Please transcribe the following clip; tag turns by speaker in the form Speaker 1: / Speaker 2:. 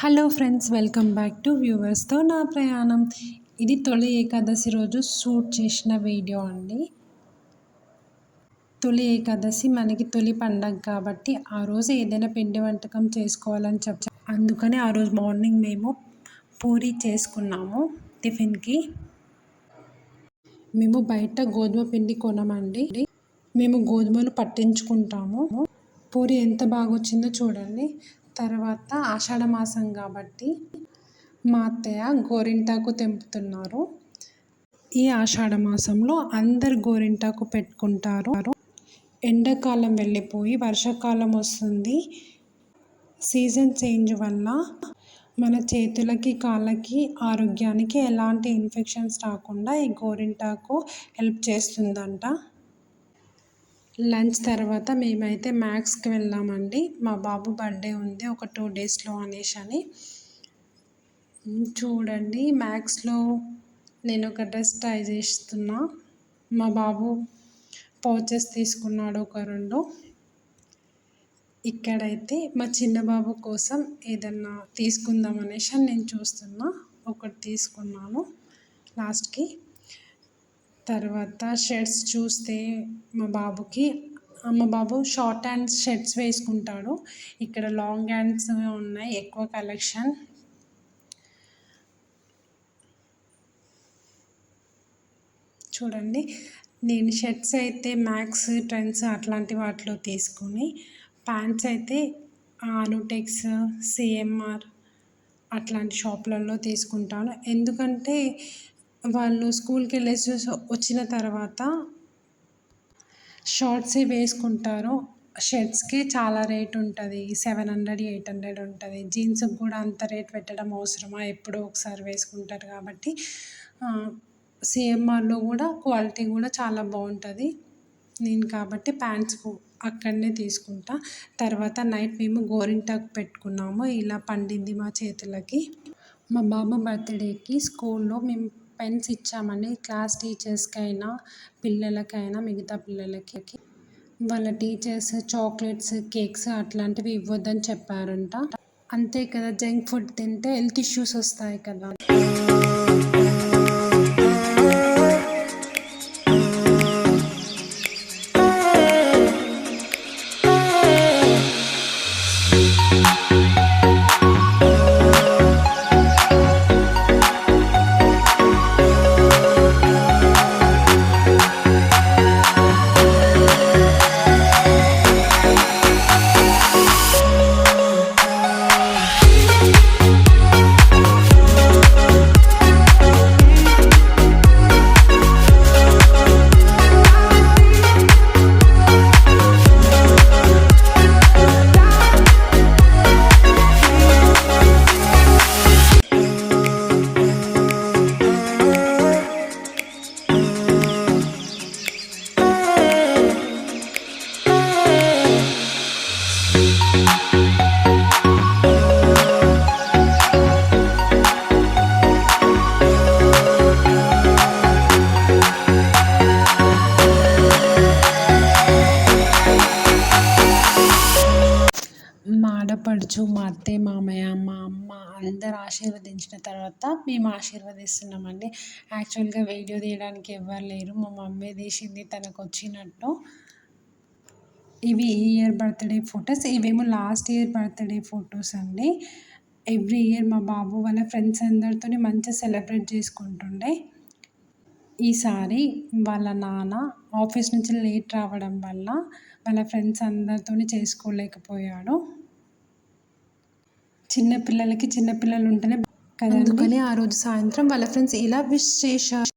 Speaker 1: Hello friends welcome back to వ్యూవర్స్తో నా ప్రయాణం. ఇది తొలి ఏకాదశి రోజు షూట్ చేసిన వీడియో అండి. తొలి ఏకాదశి మనకి తొలి పండగ కాబట్టి ఆ రోజు ఏదైనా పిండి వంటకం చేసుకోవాలని చెప్ప అందుకని ఆ రోజు మార్నింగ్ మేము పూరి చేసుకున్నాము టిఫిన్కి. మేము బయట గోధుమ పిండి కొనమండి. మేము గోధుమలు పట్టించుకుంటాము. పూరి ఎంత బాగా వచ్చిందో చూడండి. తర్వాత ఆషాఢ మాసం కాబట్టి మా అత్తయ్య గోరింటాకు తెంపుతున్నారు. ఈ ఆషాఢ మాసంలో అందరు గోరింటాకు పెట్టుకుంటారు. ఎండాకాలం వెళ్ళిపోయి వర్షాకాలం వస్తుంది. సీజన్ చేంజ్ వల్ల మన చేతులకి కాళ్ళకి ఆరోగ్యానికి ఎలాంటి ఇన్ఫెక్షన్స్ రాకుండా ఈ గోరింటాకు హెల్ప్ చేస్తుందంట. లంచ్ తర్వాత మేమైతే మ్యాక్స్కి వెళ్ళామండి. మా బాబు బర్త్డే ఉంది ఒక టూ డేస్లో అనేసి అని. చూడండి మ్యాక్స్లో నేను ఒక డ్రెస్ ట్రై చేస్తున్నా. మా బాబు పౌచెస్ తీసుకున్నాడు ఒక రెండు. ఇక్కడైతే మా చిన్న బాబు కోసం ఏదన్నా తీసుకుందాం అనేసి నేను చూస్తున్నా. ఒకటి తీసుకున్నాను లాస్ట్కి. తర్వాత షర్ట్స్ చూస్తే మా బాబుకి మా బాబు షార్ట్ హ్యాండ్స్ షర్ట్స్ వేసుకుంటాడు. ఇక్కడ లాంగ్ హ్యాండ్స్ ఉన్నాయి ఎక్కువ కలెక్షన్. చూడండి నేను షర్ట్స్ అయితే మ్యాక్స్ ట్రెండ్స్ అట్లాంటి వాటిలో తీసుకుని ప్యాంట్స్ అయితే ఆనుటెక్స్ సిఎంఆర్ అట్లాంటి షాపులలో తీసుకుంటాను. ఎందుకంటే వాళ్ళు స్కూల్కి వెళ్ళేసి వచ్చిన తర్వాత షార్ట్సే వేసుకుంటారు షర్ట్స్కి చాలా రేట్ ఉంటుంది. సెవెన్ హండ్రెడ్ ఎయిట్ హండ్రెడ్ ఉంటుంది. జీన్స్కి కూడా అంత రేట్ పెట్టడం అవసరమా? ఎప్పుడో ఒకసారి వేసుకుంటారు కాబట్టి సిఎంఆర్లో కూడా క్వాలిటీ కూడా చాలా బాగుంటుంది. నేను కాబట్టి ప్యాంట్స్ అక్కడనే తీసుకుంటా. తర్వాత నైట్ మేము గోరింటాకు పెట్టుకున్నాము. ఇలా పండింది మా చేతులకి. మా బాబు బర్త్డేకి స్కూల్లో మేము పెన్స్ ఇచ్చామని క్లాస్ టీచర్స్కైనా పిల్లలకైనా మిగతా పిల్లలకి. వాళ్ళ టీచర్స్ చాక్లెట్స్ కేక్స్ అట్లాంటివి ఇవ్వద్దని చెప్పారంట. అంతే కదా జంక్ ఫుడ్ తింటే హెల్త్ ఇష్యూస్ వస్తాయి కదా. ఆడపడుచు మా అత్తయ్య మామయ్య మా అమ్మ అందరు ఆశీర్వదించిన తర్వాత మేము ఆశీర్వదిస్తున్నామండి. యాక్చువల్గా వీడియో తీయడానికి ఎవ్వరు లేరు. మా మమ్మీ తీసింది తనకు వచ్చినట్టు ఇవి ఈ ఇయర్ బర్త్డే ఫొటోస్. ఇవేమో లాస్ట్ ఇయర్ బర్త్డే ఫొటోస్ అండి. ఎవ్రీ ఇయర్ మా బాబు వాళ్ళ ఫ్రెండ్స్ అందరితో మంచిగా సెలబ్రేట్ చేసుకుంటుండే. ఈసారి వాళ్ళ నాన్న ఆఫీస్ నుంచి లేట్ రావడం వల్ల వాళ్ళ ఫ్రెండ్స్ అందరితో చేసుకోలేకపోయాడు. చిన్న పిల్లలకి చిన్న పిల్లలు ఉంటేనే కదా అందుకని ఆ రోజు సాయంత్రం వాళ్ళ ఫ్రెండ్స్ ఇలా విష్ చేశారు.